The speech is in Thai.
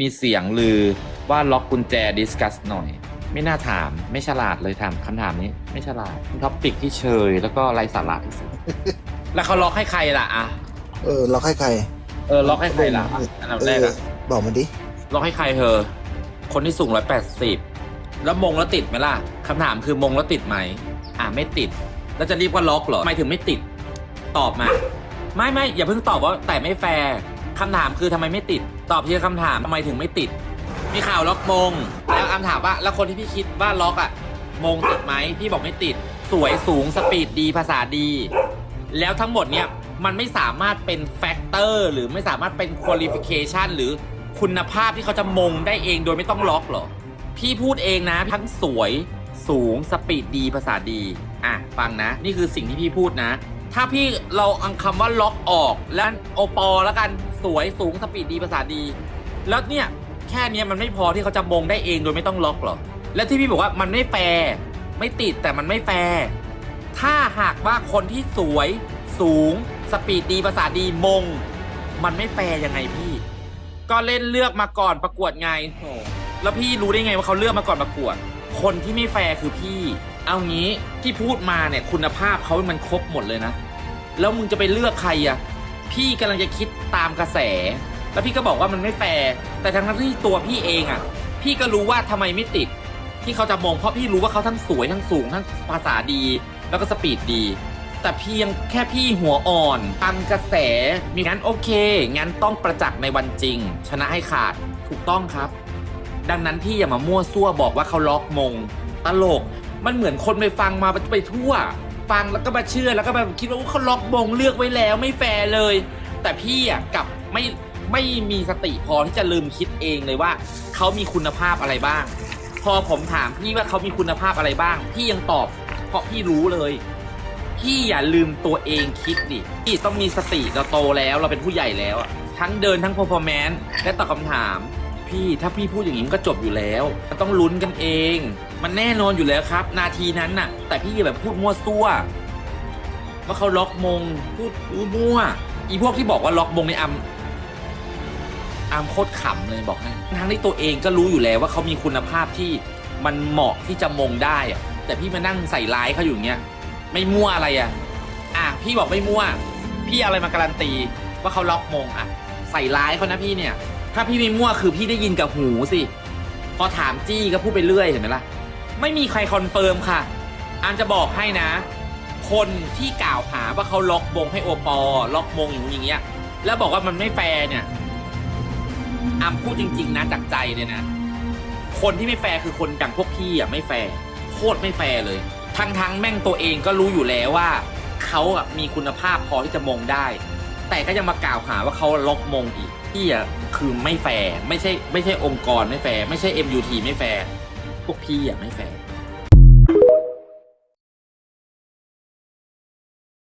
มีเสียงลือว่าล็อกกุญแจดิสคัสหน่อย ไม่น่าถามไม่ฉลาดเลยถามคำถามนี้ ไม่ฉลาดท็อปปิกที่เชยแล้วก็ไร้สาระที่สุดแล้วเขาล็อกให้ใครล่ะอะเออเราให้ใคร เออล็อกให้ใครล่ะอะอันดับแรกอะเออบอกมาดิล็อกให้ใครเธอ คนที่สูงร้อยแปดสิบแล้วมงแล้วติดไหมล่ะคำถามคือมงแล้วติดไหมอ่าไม่ติด แล้วจะรีบว่าล็อกเหรอทำไมถึงไม่ติด ตอบมา ไม่ไม่อย่าเพิ่งตอบว่าแต่ไม่แฟร์ คำถามคือทำไมไม่ติด ตอบทีละคำถามทำไมถึงไม่ติด มีข่าวล็อกมง แล้วคำถามว่าแล้วคนที่พี่คิดว่าล็อกอะมงติดไหมพี่บอกไม่ติด สวยสูงสปีดดีภาษาดี แล้วทั้งหมดเนี่ยมันไม่สามารถเป็นแฟกเตอร์หรือไม่สามารถเป็นคุณลิฟิเคชันหรือคุณภาพที่เขาจะมงได้เองโดยไม่ต้องล็อกหรอ พี่พูดเองนะทั้งสวยสูงสปีดดีภาษาดี อะ ฟังนะ นี่คือสิ่งที่พี่พูดนะ ถ้าพี่เราเอาคำว่าล็อกออกแล้วโอปอแล้วกันสวยสูงสปีดดีภาษาดี แล้วเนี่ยแค่นี้มันไม่พอที่เขาจะมงได้เองโดยไม่ต้องล็อกหรอ และที่พี่บอกว่ามันไม่แฟร์ไม่ติดแต่มันไม่แฟร์ถ้าหากว่าคนที่สวยสูงสปีดดีภาษาดีมง มันไม่แฟร์ยังไงพี่ ก็เล่นเลือกมาก่อนประกวดไงโอ้แล้วพี่รู้ได้ไงว่าเขาเลือกมาก่อนประกวด คนที่ไม่แฟร์คือพี่ เอางี้ที่พูดมาเนี่ยคุณภาพเขามันครบหมดเลยนะ แล้วมึงจะไปเลือกใครอะพี่กำลังจะคิดตามกระแส แล้วพี่ก็บอกว่ามันไม่แฟร์แต่ทั้งที่ตัวพี่เองอะพี่ก็รู้ว่าทำไมไม่ติด ที่เขาจะมองเพราะพี่รู้ว่าเขาทั้งสวยทั้งสูงทั้งภาษาดี แล้วก็สปีดดี แต่เพียงแค่พี่หัวอ่อนตามกระแสมีงั้นโอเค งั้นต้องประจักษ์ในวันจริง ชนะให้ขาดถูกต้องครับ ดังนั้นพี่อย่ามามั่วซั่วบอกว่าเขาล็อกมง ตลกมันเหมือนคนไปฟังมาไปทั่ว ฟังแล้วก็มาเชื่อแล้วก็แบบคิดว่าเขาล็อกมงเลือกไว้แล้วไม่แฟร์เลย แต่พี่อะกลับไม่ไม่มีสติพอที่จะลืมคิดเองเลยว่าเขามีคุณภาพอะไรบ้าง พอผมถามพี่ว่าเขามีคุณภาพอะไรบ้าง พี่ยังตอบ เพราะพี่รู้เลยพี่อย่าลืมตัวเองคิดดิพี่ต้องมีสติเราโตแล้วเราเป็นผู้ใหญ่แล้วอะทั้งเดินทั้ง performance และตอบคำถาม พี่ถ้าพี่พูดอย่างนี้มันก็จบอยู่แล้วมันต้องลุ้นกันเอง มันแน่นอนอยู่แล้วครับ นาทีนั้นน่ะ แต่พี่แบบพูดมั่วซั่วว่าเขาล็อกมงพูดมั่วอีพวกที่บอกว่าล็อกมงในอัมอัมโคตรขำเลยบอกให้ทั้งที่ตัวเองก็รู้อยู่แล้วว่าเขามีคุณภาพที่มันเหมาะที่จะมงได้อะแต่พี่มานั่งใส่ร้ายเขาอยู่อย่างเงี้ยไม่มั่วอะไรอะอะพี่บอกไม่มั่ว พี่เอาอะไรมาการันตีว่าเขาล็อกมงอะ ใส่ร้ายเขานะพี่เนี่ย ถ้าพี่ไม่มั่วคือพี่ได้ยินกับหูสิ พอถามจี้ก็พูดไปเรื่อยเห็นไหมล่ะ ไม่มีใครคอนเฟิร์มค่ะอามจะบอกให้นะ คนที่กล่าวหาว่าเขาล็อกมงให้โอปอล็อกมงอย่างนี้อย่างเงี้ย แล้วบอกว่ามันไม่แฟร์เนี่ยอามพูดจริง ๆนะจากใจเลยนะ คนที่ไม่แฟร์คือคนอย่างพวกพี่อะไม่แฟร์โคตรไม่แฟร์เลย ทั้งทั้งๆแม่งตัวเองก็รู้อยู่แล้วว่าเขาอะมีคุณภาพพอที่จะมงได้ แต่ก็ยังมากล่าวหาว่าเขาล็อกมงอีกพี่อะคือไม่แฟร์ไม่ใช่ไม่ใช่องค์กรไม่แฟร์ไม่ใช่ MUT ไม่แฟร์พวกพี่อะไม่แฟร์